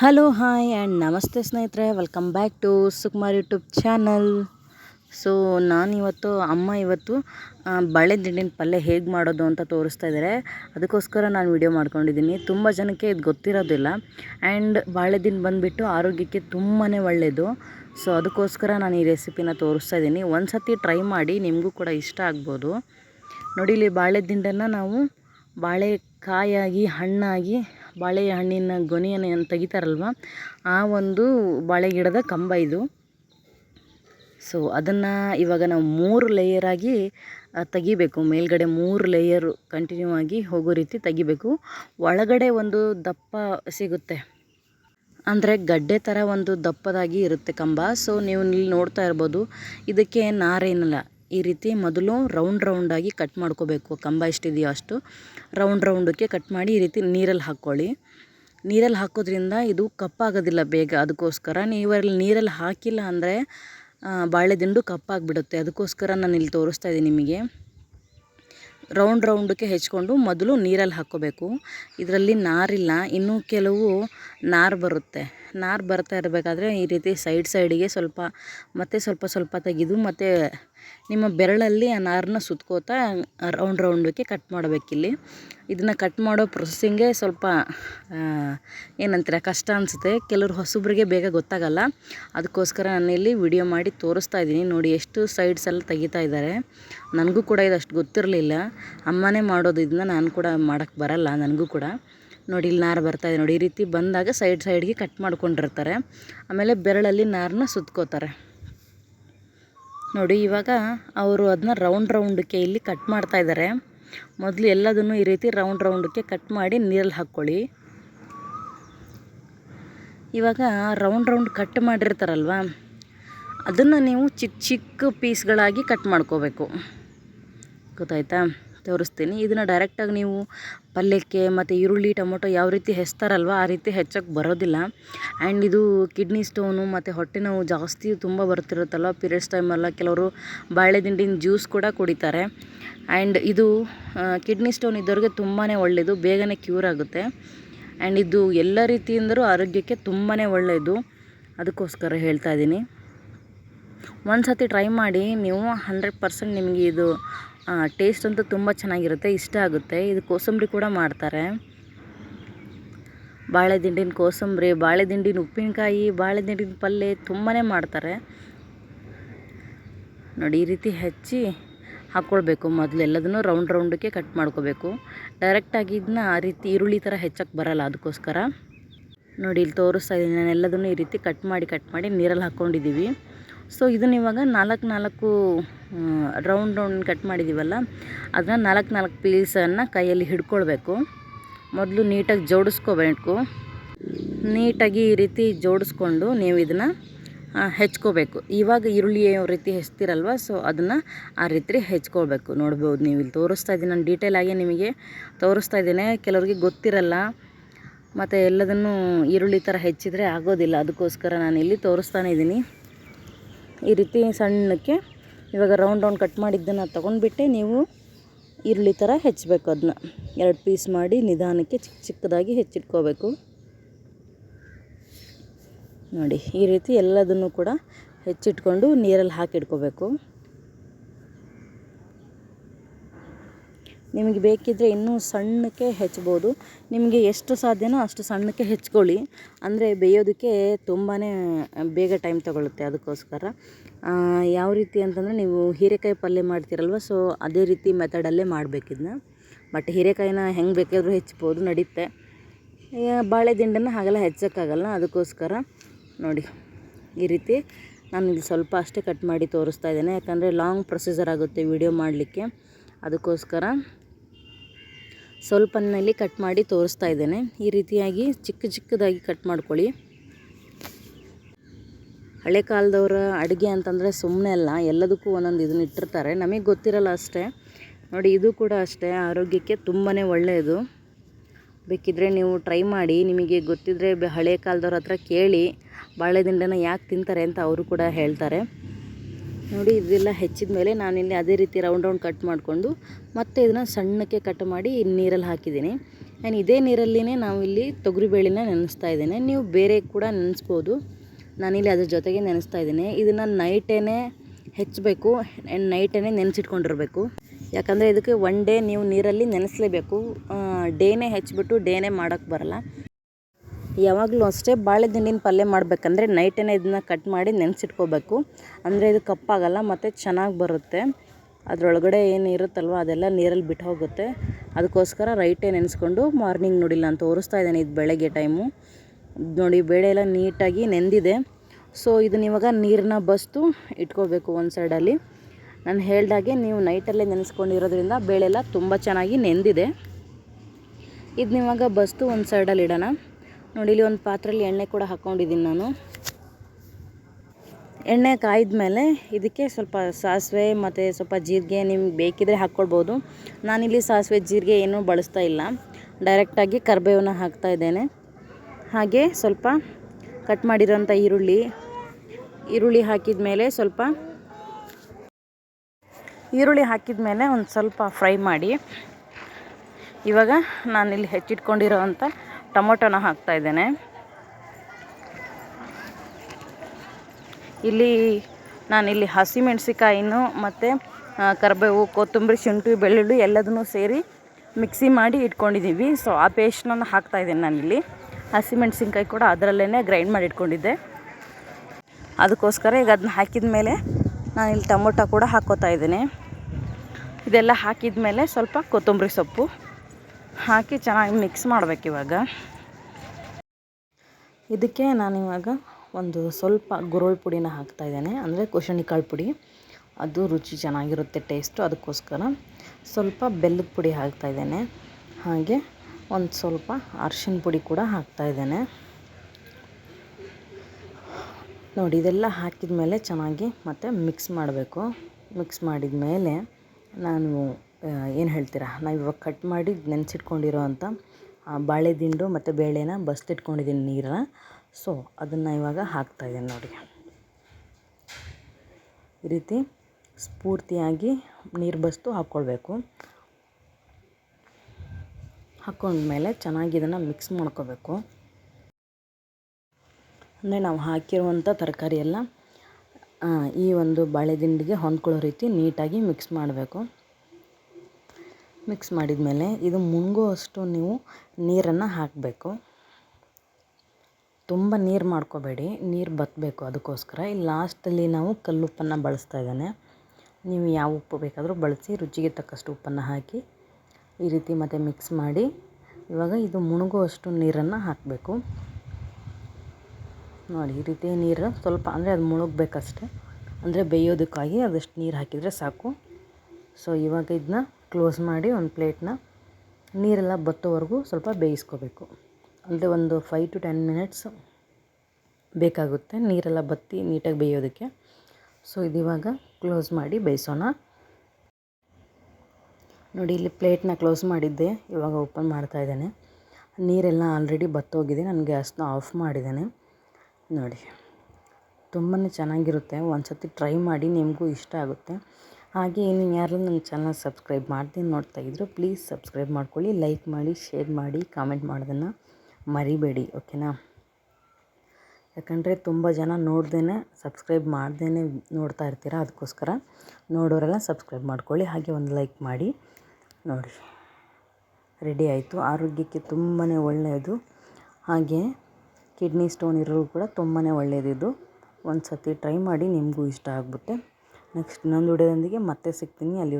Hello hi and ನಮಸ್ತೆ ಸ್ನೇಹಿತರೆ, welcome back to Sukumar YouTube channel. So, ನಾನಿವತ್ತು, ಅಮ್ಮ ಇವತ್ತು ಬಾಳೆ ದಿಂಡಿನ ಪಲ್ಯ ಹೇಗೆ ಮಾಡೋದು ಅಂತ ತೋರಿಸ್ತಾ ಇದ್ದಾರೆ ಅದಕ್ಕೋಸ್ಕರ ನಾನು ವಿಡಿಯೋ ಮಾಡ್ಕೊಂಡಿದ್ದೀನಿ. ತುಂಬ ಜನಕ್ಕೆ ಇದು ಗೊತ್ತಿರೋದಿಲ್ಲ. ಆ್ಯಂಡ್ ಬಾಳೆದಿಂಡು ಬಂದುಬಿಟ್ಟು ಆರೋಗ್ಯಕ್ಕೆ ತುಂಬಾ ಒಳ್ಳೆಯದು ಸೊ, ಅದಕ್ಕೋಸ್ಕರ ನಾನು ಈ ರೆಸಿಪಿನ ತೋರಿಸ್ತಾ ಇದ್ದೀನಿ. ಒಂದು ಸತಿ ಟ್ರೈ ಮಾಡಿ, ನಿಮಗೂ ಕೂಡ ಇಷ್ಟ ಆಗ್ಬೋದು. ನೋಡಿ, ಇಲ್ಲಿ ಬಾಳೆದಿಂಡನ್ನು ನಾವು ಬಾಳೆಕಾಯಾಗಿ, ಹಣ್ಣಾಗಿ ಬಾಳೆಹಣ್ಣಿನ ಗೊನೆಯನ್ನು ಏನು ತೆಗಿತಾರಲ್ವ? ಆ ಒಂದು ಬಾಳೆ ಗಿಡದ ಕಂಬ ಇದು. ಸೊ ಅದನ್ನು ಇವಾಗ ನಾವು ಮೂರು ಲೇಯರಾಗಿ ತೆಗಿಬೇಕು. ಮೇಲ್ಗಡೆ ಮೂರು ಲೇಯರು ಕಂಟಿನ್ಯೂ ಆಗಿ ಹೋಗೋ ರೀತಿ ತೆಗಿಬೇಕು. ಒಳಗಡೆ ಒಂದು ದಪ್ಪ ಸಿಗುತ್ತೆ. ಅಂದರೆ ಗಡ್ಡೆ ಥರ ಒಂದು ದಪ್ಪದಾಗಿ ಇರುತ್ತೆ ಕಂಬ. ಸೊ ನೀವು ಇಲ್ಲಿ ನೋಡ್ತಾ ಇರ್ಬೋದು. ಇದಕ್ಕೆ ನಾರೇನಲ್ಲ. ಈ ರೀತಿ ಮೊದಲು ರೌಂಡ್ ರೌಂಡಾಗಿ ಕಟ್ ಮಾಡ್ಕೋಬೇಕು. ಕಂಬ ಎಷ್ಟಿದೆಯೋ ಅಷ್ಟು. ರೌಂಡ್ ರೌಂಡಕ್ಕೆ ಕಟ್ ಮಾಡಿ ಈ ರೀತಿ ನೀರಲ್ಲಿ ಹಾಕ್ಕೊಳ್ಳಿ. ನೀರಲ್ಲಿ ಹಾಕೋದ್ರಿಂದ ಇದು ಕಪ್ಪಾಗೋದಿಲ್ಲ ಬೇಗ ಅದಕ್ಕೋಸ್ಕರ. ನೀವು ಅಲ್ಲಿ ನೀರಲ್ಲಿ ಹಾಕಿಲ್ಲ ಅಂದರೆ ಬಾಳೆದಿಂಡು ಕಪ್ಪಾಗಿಬಿಡುತ್ತೆ. ಅದಕ್ಕೋಸ್ಕರ ನಾನು ಇಲ್ಲಿ ತೋರಿಸ್ತಾ ಇದ್ದೀನಿ ನಿಮಗೆ. ರೌಂಡ್ ರೌಂಡಕ್ಕೆ ಹೆಚ್ಕೊಂಡು ಮೊದಲು ನೀರಲ್ಲಿ ಹಾಕ್ಕೋಬೇಕು. ಇದರಲ್ಲಿ ನಾರಿಲ್ಲ. ಇನ್ನೂ ಕೆಲವು ನಾರು ಬರುತ್ತೆ. ನಾರು ಬರ್ತಾ ಇರಬೇಕಾದ್ರೆ ಈ ರೀತಿ ಸೈಡ್ ಸೈಡಿಗೆ ಸ್ವಲ್ಪ, ಮತ್ತೆ ಸ್ವಲ್ಪ ಸ್ವಲ್ಪ ತೆಗೆದು, ಮತ್ತು ನಿಮ್ಮ ಬೆರಳಲ್ಲಿ ಆ ನಾರನ್ನ ಸುತ್ಕೋತಾ ರೌಂಡ್ ರೌಂಡಕ್ಕೆ ಕಟ್ ಮಾಡಬೇಕಿಲ್ಲಿ. ಇದನ್ನು ಕಟ್ ಮಾಡೋ ಪ್ರೊಸೆಸಿಂಗೇ ಸ್ವಲ್ಪ ಏನಂತಾರೆ, ಕಷ್ಟ ಅನಿಸುತ್ತೆ. ಕೆಲವ್ರು ಹೊಸಬ್ರಿಗೆ ಬೇಗ ಗೊತ್ತಾಗಲ್ಲ. ಅದಕ್ಕೋಸ್ಕರ ನಾನು ಇಲ್ಲಿ ವಿಡಿಯೋ ಮಾಡಿ ತೋರಿಸ್ತಾ ಇದ್ದೀನಿ. ನೋಡಿ, ಎಷ್ಟು ಸೈಡ್ಸ್ ಎಲ್ಲ ತೆಗಿತಾ ಇದ್ದಾರೆ ನನಗೂ ಕೂಡ ಇದು ಅಷ್ಟು ಗೊತ್ತಿರಲಿಲ್ಲ. ಅಮ್ಮನೇ ಮಾಡೋದು ಇದನ್ನ ನಾನು ಕೂಡ ಮಾಡೋಕ್ಕೆ ಬರಲ್ಲ, ನನಗೂ ಕೂಡ. ನೋಡಿ, ಇಲ್ಲಿ ನಾರು ಬರ್ತಾ ಇದೆ. ನೋಡಿ, ಈ ರೀತಿ ಬಂದಾಗ ಸೈಡ್ ಸೈಡ್ಗೆ ಕಟ್ ಮಾಡ್ಕೊಂಡಿರ್ತಾರೆ. ಆಮೇಲೆ ಬೆರಳಲ್ಲಿ ನಾರನ್ನ ಸುತ್ಕೋತಾರೆ. ನೋಡಿ, ಇವಾಗ ಅವರು ಅದನ್ನ ರೌಂಡ್ ರೌಂಡಕ್ಕೆ ಇಲ್ಲಿ ಕಟ್ ಮಾಡ್ತಾ ಇದ್ದಾರೆ ಮೊದಲು ಎಲ್ಲದನ್ನು ಈ ರೀತಿ ರೌಂಡ್ ರೌಂಡಕ್ಕೆ ಕಟ್ ಮಾಡಿ ನೀರಲ್ಲಿ ಹಾಕ್ಕೊಳ್ಳಿ. ಇವಾಗ ರೌಂಡ್ ರೌಂಡ್ ಕಟ್ ಮಾಡಿರ್ತಾರಲ್ವ? ಅದನ್ನು ನೀವು ಚಿಕ್ಕ ಚಿಕ್ಕ ಪೀಸ್ಗಳಾಗಿ ಕಟ್ ಮಾಡ್ಕೋಬೇಕು. ಗೊತ್ತಾಯ್ತಾ? ತೋರಿಸ್ತೀನಿ. ಇದನ್ನು ಡೈರೆಕ್ಟಾಗಿ ನೀವು ಪಲ್ಯಕ್ಕೆ ಮತ್ತು ಈರುಳ್ಳಿ, ಟೊಮೊಟೊ ಯಾವ ರೀತಿ ಹೆಚ್ತಾರಲ್ವ ಆ ರೀತಿ ಹೆಚ್ಚಕ್ಕೆ ಬರೋದಿಲ್ಲ. ಆ್ಯಂಡ್ ಇದು ಕಿಡ್ನಿ ಸ್ಟೋನು ಮತ್ತು ಹೊಟ್ಟೆ ನೋವು ಜಾಸ್ತಿ ತುಂಬ ಬರ್ತಿರುತ್ತಲ್ವ ಪೀರಿಯಡ್ಸ್ ಟೈಮಲ್ಲ ಕೆಲವರು ಬಾಳೆದಿಂಡಿನ ಜ್ಯೂಸ್ ಕೂಡ ಕುಡಿತಾರೆ. ಆ್ಯಂಡ್ ಇದು ಕಿಡ್ನಿ ಸ್ಟೋನ್ ಇದ್ದವ್ರಿಗೆ ತುಂಬಾ ಒಳ್ಳೆಯದು ಬೇಗನೆ ಕ್ಯೂರ್ ಆಗುತ್ತೆ. ಆ್ಯಂಡ್ ಇದು ಎಲ್ಲ ರೀತಿಯಿಂದಲೂ ಆರೋಗ್ಯಕ್ಕೆ ತುಂಬಾ ಒಳ್ಳೆಯದು ಅದಕ್ಕೋಸ್ಕರ ಹೇಳ್ತಾ ಇದ್ದೀನಿ. ಒಂದು ಸತಿ ಟ್ರೈ ಮಾಡಿ ನೀವು ಹಂಡ್ರೆಡ್ ಪರ್ಸೆಂಟ್ ನಿಮಗೆ ಇದು ಟೇಸ್ಟ್ ಅಂತೂ ತುಂಬ ಚೆನ್ನಾಗಿರುತ್ತೆ, ಇಷ್ಟ ಆಗುತ್ತೆ. ಇದು ಕೋಸಂಬರಿ ಕೂಡ ಮಾಡ್ತಾರೆ. ಬಾಳೆದಿಂಡಿನ ಕೋಸಂಬರಿ, ಬಾಳೆದಿಂಡಿನ ಉಪ್ಪಿನಕಾಯಿ, ಬಾಳೆದಿಂಡಿನ ಪಲ್ಯ ತುಂಬಾ ಮಾಡ್ತಾರೆ. ನೋಡಿ, ಈ ರೀತಿ ಹೆಚ್ಚಿ ಹಾಕ್ಕೊಳ್ಬೇಕು ಮೊದಲು ಎಲ್ಲದನ್ನು ರೌಂಡ್ ರೌಂಡಕ್ಕೆ ಕಟ್ ಮಾಡ್ಕೋಬೇಕು. ಡೈರೆಕ್ಟಾಗಿ ಇದನ್ನ ಆ ರೀತಿ ಈರುಳ್ಳಿ ಥರ ಹೆಚ್ಚಕ್ಕೆ ಬರಲ್ಲ ಅದಕ್ಕೋಸ್ಕರ. ನೋಡಿ, ಇಲ್ಲಿ ತೋರಿಸ್ತಾ ಇದ್ದೀನಿ. ನಾನು ಎಲ್ಲದನ್ನು ಈ ರೀತಿ ಕಟ್ ಮಾಡಿ ಕಟ್ ಮಾಡಿ ನೀರಲ್ಲಿ ಹಾಕ್ಕೊಂಡಿದ್ದೀವಿ ಸೊ ಇದನ್ನ ಇವಾಗ ನಾಲ್ಕು ನಾಲ್ಕು ರೌಂಡ್ ರೌಂಡ್ ಕಟ್ ಮಾಡಿದ್ದೀವಲ್ಲ ಅದನ್ನ ನಾಲ್ಕು ನಾಲ್ಕು ಪೀಸನ್ನು ಕೈಯಲ್ಲಿ ಹಿಡ್ಕೊಳ್ಬೇಕು. ಮೊದಲು ನೀಟಾಗಿ ಜೋಡಿಸ್ಕೋಬೇಕು. ನೀಟಾಗಿ ಈ ರೀತಿ ಜೋಡಿಸ್ಕೊಂಡು ನೀವು ಇದನ್ನು ಹೆಚ್ಕೋಬೇಕು. ಇವಾಗ ಈರುಳ್ಳಿ ಯಾವ ರೀತಿ ಹೆಚ್ತಿರಲ್ವ ಸೊ ಅದನ್ನು ಆ ರೀತಿ ಹೆಚ್ಕೋಬೇಕು ನೋಡ್ಬೋದು ನೀವು ಇಲ್ಲಿ ತೋರಿಸ್ತಾ ಇದ್ದೀನಿ, ನಾನು ಡೀಟೇಲಾಗಿ ನಿಮಗೆ ತೋರಿಸ್ತಾ ಇದ್ದೇನೆ. ಕೆಲವರಿಗೆ ಗೊತ್ತಿರಲ್ಲ, ಮತ್ತು ಎಲ್ಲದನ್ನು ಈರುಳ್ಳಿ ಥರ ಹೆಚ್ಚಿದರೆ ಆಗೋದಿಲ್ಲ. ಅದಕ್ಕೋಸ್ಕರ ನಾನು ಇಲ್ಲಿ ತೋರಿಸ್ತಾನೆ ಇದ್ದೀನಿ. ಈ ರೀತಿ ಸಣ್ಣಕ್ಕೆ ಇವಾಗ ರೌಂಡ್ ರೌಂಡ್ ಕಟ್ ಮಾಡಿದ್ದನ್ನು ತೊಗೊಂಡ್ಬಿಟ್ಟೆ, ನೀವು ಈರುಳ್ಳಿ ಥರ ಹೆಚ್ಚಬೇಕು ಅದನ್ನ ಎರಡು ಪೀಸ್ ಮಾಡಿ ನಿಧಾನಕ್ಕೆ ಚಿಕ್ಕ ಚಿಕ್ಕದಾಗಿ ಹೆಚ್ಚಿಟ್ಕೋಬೇಕು. ನೋಡಿ, ಈ ರೀತಿ ಎಲ್ಲದನ್ನು ಕೂಡ ಹೆಚ್ಚಿಟ್ಕೊಂಡು ನೀರಲ್ಲಿ ಹಾಕಿಟ್ಕೋಬೇಕು. ನಿಮಗೆ ಬೇಕಿದ್ದರೆ ಇನ್ನೂ ಸಣ್ಣಕ್ಕೆ ಹೆಚ್ಚಬೋದು. ನಿಮಗೆ ಎಷ್ಟು ಸಾಧ್ಯನೋ ಅಷ್ಟು ಸಣ್ಣಕ್ಕೆ ಹೆಚ್ಕೊಳ್ಳಿ ಅಂದರೆ ಬೇಯೋದಕ್ಕೆ ತುಂಬಾ ಬೇಗ ಟೈಮ್ ತಗೊಳ್ಳುತ್ತೆ ಅದಕ್ಕೋಸ್ಕರ. ಯಾವ ರೀತಿ ಅಂತಂದರೆ ನೀವು ಹೀರೆಕಾಯಿ ಪಲ್ಯ ಮಾಡ್ತೀರಲ್ವ ಸೊ ಅದೇ ರೀತಿ ಮೆಥಡಲ್ಲೇ ಮಾಡಬೇಕಿದ್ನ ಬಟ್ ಹೀರೆಕಾಯಿನ ಹೆಂಗೆ ಬೇಕಾದರೂ ಹೆಚ್ಚಬೋದು, ನಡೀತೆ. ಬಾಳೆ ದಿಂಡನ್ನು ಹಾಗೆಲ್ಲ ಹೆಚ್ಚೋಕ್ಕಾಗಲ್ಲ, ಅದಕ್ಕೋಸ್ಕರ ನೋಡಿ. ಈ ರೀತಿ ನಾನು ಇಲ್ಲಿ ಸ್ವಲ್ಪ ಅಷ್ಟೇ ಕಟ್ ಮಾಡಿ ತೋರಿಸ್ತಾ ಇದ್ದೇನೆ. ಯಾಕಂದರೆ ಲಾಂಗ್ ಪ್ರೊಸೀಜರ್ ಆಗುತ್ತೆ ವಿಡಿಯೋ ಮಾಡಲಿಕ್ಕೆ. ಅದಕ್ಕೋಸ್ಕರ ಸ್ವಲ್ಪನಲ್ಲಿ ಕಟ್ ಮಾಡಿ ತೋರಿಸ್ತಾ ಇದ್ದೇನೆ. ಈ ರೀತಿಯಾಗಿ ಚಿಕ್ಕ ಚಿಕ್ಕದಾಗಿ ಕಟ್ ಮಾಡ್ಕೊಳ್ಳಿ. ಹಳೆ ಕಾಲದವರ ಅಡುಗೆ ಅಂತಂದರೆ ಸುಮ್ಮನೆ ಅಲ್ಲ, ಎಲ್ಲದಕ್ಕೂ ಒಂದೊಂದು ಇದನ್ನ ಇಟ್ಟಿರ್ತಾರೆ. ನಮಗೆ ಗೊತ್ತಿರಲ್ಲ ಅಷ್ಟೇ. ನೋಡಿ, ಇದು ಕೂಡ ಅಷ್ಟೇ. ಆರೋಗ್ಯಕ್ಕೆ ತುಂಬಾ ಒಳ್ಳೆಯದು. ಬೇಕಿದ್ದರೆ ನೀವು ಟ್ರೈ ಮಾಡಿ. ನಿಮಗೆ ಗೊತ್ತಿದ್ದರೆ ಹಳೆ ಕಾಲದವ್ರ ಹತ್ರ ಕೇಳಿ ಬಾಳೆದಿಂಡನ ಯಾಕೆ ತಿಂತಾರೆ ಅಂತ ಅವರು ಕೂಡ ಹೇಳ್ತಾರೆ. ನೋಡಿ ಇದೆಲ್ಲ ಹೆಚ್ಚಿದ ಮೇಲೆ ನಾನು ಇಲ್ಲಿ ಅದೇ ರೀತಿ ರೌಂಡ್ ರೌಂಡ್ ಕಟ್ ಮಾಡಿಕೊಂಡು ಮತ್ತೆ ಇದನ್ನು ಸಣ್ಣಕ್ಕೆ ಕಟ್ ಮಾಡಿ ನೀರಲ್ಲಿ ಹಾಕಿದ್ದೀನಿ. ಆ್ಯಂಡ್ ಇದೇ ನೀರಲ್ಲಿನೇ ನಾವು ಇಲ್ಲಿ ತೊಗರಿಬೇಳೆನ ನೆನೆಸ್ತಾ ಇದ್ದೇನೆ. ನೀವು ಬೇರೆ ಕೂಡ ನೆನೆಸ್ಬೋದು. ನಾನಿಲ್ಲಿ ಅದ್ರ ಜೊತೆಗೆ ನೆನೆಸ್ತಾ ಇದ್ದೀನಿ. ಇದನ್ನು ನೈಟೇ ಹೆಚ್ಚಬೇಕು ಆ್ಯಂಡ್ ನೈಟೇ ನೆನೆಸಿಟ್ಕೊಂಡಿರಬೇಕು. ಯಾಕಂದರೆ ಇದಕ್ಕೆ ಒನ್ ಡೇ ನೀವು ನೀರಲ್ಲಿ ನೆನೆಸಲೇಬೇಕು. ಡೇನೇ ಹೆಚ್ಚಿಬಿಟ್ಟು ಡೇನೇ ಮಾಡೋಕ್ಕೆ ಬರಲ್ಲ. ಯಾವಾಗಲೂ ಅಷ್ಟೇ ಬಾಳೆ ದಿಂಡಿನ ಪಲ್ಯ ಮಾಡಬೇಕಂದ್ರೆ ನೈಟೇ ಇದನ್ನ ಕಟ್ ಮಾಡಿ ನೆನೆಸಿಟ್ಕೋಬೇಕು. ಅಂದರೆ ಇದು ಕಪ್ಪಾಗಲ್ಲ, ಮತ್ತು ಚೆನ್ನಾಗಿ ಬರುತ್ತೆ. ಅದರೊಳಗಡೆ ಏನು ಇರುತ್ತಲ್ವ, ಅದೆಲ್ಲ ನೀರಲ್ಲಿ ಬಿಟ್ಟು ಹೋಗುತ್ತೆ. ಅದಕ್ಕೋಸ್ಕರ ರೈಟೇ ನೆನೆಸ್ಕೊಂಡು ಮಾರ್ನಿಂಗ್ ನೋಡಿಲ್ಲ ಅಂತ ತೋರಿಸ್ತಾ ಇದ್ದೇನೆ ಇದು ಬೆಳಗ್ಗೆ ಟೈಮು ನೋಡಿ, ಬೇಳೆ ಎಲ್ಲ ನೀಟಾಗಿ ನೆಂದಿದೆ. ಸೊ ಇದನ್ನ ಇವಾಗ ನೀರನ್ನ ಬಸ್ತು ಇಟ್ಕೋಬೇಕು ಒಂದು ಸೈಡಲ್ಲಿ ನಾನು ಹೇಳ್ದಾಗೆ ನೀವು ನೈಟಲ್ಲೇ ನೆನೆಸ್ಕೊಂಡಿರೋದ್ರಿಂದ ಬೇಳೆ ಎಲ್ಲ ತುಂಬ ಚೆನ್ನಾಗಿ ನೆಂದಿದೆ. ಇದನ್ನ ಇವಾಗ ಬಸ್ತು ಒಂದು ಸೈಡಲ್ಲಿ ಇಡೋಣ. ನೋಡಿ, ಇಲ್ಲಿ ಒಂದು ಪಾತ್ರೆಯಲ್ಲಿ ಎಣ್ಣೆ ಕೂಡ ಹಾಕ್ಕೊಂಡಿದ್ದೀನಿ ನಾನು. ಎಣ್ಣೆ ಕಾಯ್ದ ಮೇಲೆ ಇದಕ್ಕೆ ಸ್ವಲ್ಪ ಸಾಸಿವೆ ಮತ್ತು ಸ್ವಲ್ಪ ಜೀರಿಗೆ ನಿಮ್ಗೆ ಬೇಕಿದ್ರೆ ಹಾಕ್ಕೊಳ್ಬೋದು ನಾನಿಲ್ಲಿ ಸಾಸಿವೆ, ಜೀರಿಗೆ ಏನೂ ಬಳಸ್ತಾ ಇಲ್ಲ. ಡೈರೆಕ್ಟಾಗಿ ಕರ್ಬೇವನ್ನು ಹಾಕ್ತಾ ಇದ್ದೇನೆ. ಹಾಗೆ ಸ್ವಲ್ಪ ಕಟ್ ಮಾಡಿರೋಂಥ ಈರುಳ್ಳಿ ಈರುಳ್ಳಿ ಹಾಕಿದ ಮೇಲೆ ಸ್ವಲ್ಪ ಈರುಳ್ಳಿ ಹಾಕಿದ ಮೇಲೆ ಒಂದು ಸ್ವಲ್ಪ ಫ್ರೈ ಮಾಡಿ. ಇವಾಗ ನಾನಿಲ್ಲಿ ಹೆಚ್ಚಿಟ್ಕೊಂಡಿರೋ ಅಂಥ ಟೊಮೊಟೊನ ಹಾಕ್ತಾ ಇದ್ದೇನೆ. ಇಲ್ಲಿ ನಾನಿಲ್ಲಿ ಹಸಿಮೆಣ್ಸಿಕಾಯಿನೂ ಮತ್ತು ಕರಿಬೇವು, ಕೊತ್ತಂಬರಿ, ಶುಂಠಿ, ಬೆಳ್ಳುಳ್ಳಿ ಎಲ್ಲದನ್ನು ಸೇರಿ ಮಿಕ್ಸಿ ಮಾಡಿ ಇಟ್ಕೊಂಡಿದ್ದೀವಿ. ಸೊ ಆ ಪೇಸ್ಟ್ನ ಹಾಕ್ತಾ ಇದ್ದೀನಿ ನಾನಿಲ್ಲಿ. ಹಸಿಮೆಣ್ಸಿನ್ಕಾಯಿ ಕೂಡ ಅದರಲ್ಲೇ ಗ್ರೈಂಡ್ ಮಾಡಿ ಇಟ್ಕೊಂಡಿದ್ದೆ. ಅದಕ್ಕೋಸ್ಕರ ಈಗ ಅದನ್ನ ಹಾಕಿದ ಮೇಲೆ ನಾನಿಲ್ಲಿ ಟೊಮೊಟೊ ಕೂಡ ಹಾಕ್ಕೋತಾ ಇದ್ದೀನಿ. ಇದೆಲ್ಲ ಹಾಕಿದ ಮೇಲೆ ಸ್ವಲ್ಪ ಕೊತ್ತಂಬರಿ ಸೊಪ್ಪು. ಹಾಕಿ ಚೆನ್ನಾಗಿ ಮಿಕ್ಸ್ ಮಾಡಬೇಕು ಇವಾಗ. ಇದಕ್ಕೆ ನಾನು ಇವಾಗ ಒಂದು ಸ್ವಲ್ಪ ಗುರೋಳ್ ಪುಡಿನ ಹಾಕ್ತಾಯಿದ್ದೇನೆ ಅಂದರೆ ಕಾಳು ಪುಡಿ. ಅದು ರುಚಿ ಚೆನ್ನಾಗಿರುತ್ತೆ ಟೇಸ್ಟು ಅದಕ್ಕೋಸ್ಕರ. ಸ್ವಲ್ಪ ಬೆಲ್ಲದ ಪುಡಿ ಹಾಕ್ತಾಯಿದ್ದೇನೆ ಹಾಗೆ ಒಂದು ಸ್ವಲ್ಪ ಅರ್ಶಿನ ಪುಡಿ ಕೂಡ ಹಾಕ್ತಾಯಿದ್ದೇನೆ ನೋಡಿ, ಇದೆಲ್ಲ ಹಾಕಿದ ಮೇಲೆ ಚೆನ್ನಾಗಿ ಮತ್ತು ಮಿಕ್ಸ್ ಮಾಡಬೇಕು. ಮಿಕ್ಸ್ ಮಾಡಿದ ಮೇಲೆ ನಾನು ಏನು ಹೇಳ್ತೀರಾ? ನಾವು ಇವಾಗ ಕಟ್ ಮಾಡಿ ನೆನೆಸಿಟ್ಕೊಂಡಿರೋ ಅಂಥ ಬಾಳೆ ದಿಂಡು ಮತ್ತು ಬೇಳೆನ ಬಸ್ತಿಟ್ಕೊಂಡಿದ್ದೀನಿ ನೀರನ್ನ. ಸೊ ಅದನ್ನು ಇವಾಗ ಹಾಕ್ತಾಯಿದ್ದೀನಿ ನೋಡಿ. ಈ ರೀತಿ ಸ್ಫೂರ್ತಿಯಾಗಿ ನೀರು ಬಸ್ತು ಹಾಕ್ಕೊಳ್ಬೇಕು ಹಾಕ್ಕೊಂಡ್ಮೇಲೆ ಚೆನ್ನಾಗಿ ಇದನ್ನು ಮಿಕ್ಸ್ ಮಾಡ್ಕೋಬೇಕು. ಅಂದರೆ ನಾವು ಹಾಕಿರುವಂಥ ತರಕಾರಿ ಎಲ್ಲ ಈ ಒಂದು ಬಾಳೆ ದಿಂಡಿಗೆ ಹೊಂದ್ಕೊಳ್ಳೋ ರೀತಿ ನೀಟಾಗಿ ಮಿಕ್ಸ್ ಮಾಡಬೇಕು. ಮಿಕ್ಸ್ ಮಾಡಿದ ಮೇಲೆ ಇದು ಮುಳುಗುವಷ್ಟು ನೀವು ನೀರನ್ನು ಹಾಕಬೇಕು. ತುಂಬ ನೀರು ಮಾಡ್ಕೋಬೇಡಿ. ನೀರು ಬತ್ತಬೇಕು ಅದಕ್ಕೋಸ್ಕರ. ಇಲ್ಲಿ ಲಾಸ್ಟಲ್ಲಿ ನಾವು ಕಲ್ಲುಪ್ಪನ್ನು ಬಳಸ್ತಾ ಇದ್ದೇನೆ. ನೀವು ಯಾವ ಉಪ್ಪು ಬೇಕಾದರೂ ಬಳಸಿ ರುಚಿಗೆ ತಕ್ಕಷ್ಟು ಉಪ್ಪನ್ನು ಹಾಕಿ ಈ ರೀತಿ ಮತ್ತೆ ಮಿಕ್ಸ್ ಮಾಡಿ. ಇವಾಗ ಇದು ಮುಳುಗುವಷ್ಟು ನೀರನ್ನು ಹಾಕಬೇಕು. ನೋಡಿ, ಈ ರೀತಿ ನೀರು ಸ್ವಲ್ಪ ಅಂದರೆ ಅದು ಮುಳುಗಬೇಕಷ್ಟೇ. ಅಂದರೆ ಬೇಯೋದಕ್ಕಾಗಿ ಅದಷ್ಟು ನೀರು ಹಾಕಿದರೆ ಸಾಕು. ಸೊ ಇವಾಗ ಇದನ್ನ ಕ್ಲೋಸ್ ಮಾಡಿ ಒಂದು ಪ್ಲೇಟ್ನ ನೀರೆಲ್ಲ ಬತ್ತೋವರೆಗೂ ಸ್ವಲ್ಪ ಬೇಯಿಸ್ಕೋಬೇಕು. ಅಂದರೆ ಒಂದು ಫೈವ್ ಟು ಟೆನ್ ಮಿನಿಟ್ಸ್ ಬೇಕಾಗುತ್ತೆ ನೀರೆಲ್ಲ ಬತ್ತಿ ನೀಟಾಗಿ ಬೇಯೋದಕ್ಕೆ. ಸೊ ಇದಿವಾಗ ಕ್ಲೋಸ್ ಮಾಡಿ ಬೇಯಿಸೋಣ. ನೋಡಿ, ಇಲ್ಲಿ ಪ್ಲೇಟ್ನ ಕ್ಲೋಸ್ ಮಾಡಿದ್ದೆ. ಇವಾಗ ಓಪನ್ ಮಾಡ್ತಾ ಇದ್ದೇನೆ. ನೀರೆಲ್ಲ ಆಲ್ರೆಡಿ ಬತ್ತೋಗಿದೆ. ನಾನು ಗ್ಯಾಸ್ನ ಆಫ್ ಮಾಡಿದ್ದೇನೆ. ನೋಡಿ ತುಂಬಾ ಚೆನ್ನಾಗಿರುತ್ತೆ. ಒಂದು ಸತಿ ಟ್ರೈ ಮಾಡಿ ನಿಮಗೂ ಇಷ್ಟ ಆಗುತ್ತೆ. ಹಾಗೆ ಇನ್ನು ಯಾರು ನನ್ನ ಚಾನಲ್ ಸಬ್ಸ್ಕ್ರೈಬ್ ಮಾಡ್ತೀನಿ ನೋಡ್ತಾ ಇದ್ರು ಪ್ಲೀಸ್ ಸಬ್ಸ್ಕ್ರೈಬ್ ಮಾಡ್ಕೊಳ್ಳಿ ಲೈಕ್ ಮಾಡಿ ಶೇರ್ ಮಾಡಿ ಕಾಮೆಂಟ್ ಮಾಡೋದನ್ನು ಮರಿಬೇಡಿ ಓಕೆನಾ ಯಾಕಂದರೆ ತುಂಬ ಜನ ನೋಡ್ದೇ ಸಬ್ಸ್ಕ್ರೈಬ್ ಮಾಡ್ದೇ ನೋಡ್ತಾ ಇರ್ತೀರ ಅದಕ್ಕೋಸ್ಕರ ನೋಡೋರೆಲ್ಲ ಸಬ್ಸ್ಕ್ರೈಬ್ ಮಾಡ್ಕೊಳ್ಳಿ, ಹಾಗೆ ಒಂದು ಲೈಕ್ ಮಾಡಿ ನೋಡಿ. ರೆಡಿ ಆಯಿತು. ಆರೋಗ್ಯಕ್ಕೆ ತುಂಬಾ ಒಳ್ಳೆಯದು. ಹಾಗೆ ಕಿಡ್ನಿ ಸ್ಟೋನ್ ಇರೋರು ಕೂಡ ತುಂಬಾ ಒಳ್ಳೆಯದಿದು ಒಂದು ಸತಿ ಟ್ರೈ ಮಾಡಿ ನಿಮಗೂ ಇಷ್ಟ ಆಗುತ್ತೆ ನೆಕ್ಸ್ಟ್ ಇನ್ನೊಂದು ವಿಡಿಯೋದೊಂದಿಗೆ ಮತ್ತೆ ಸಿಗ್ತೀನಿ. ಅಲ್ಲಿ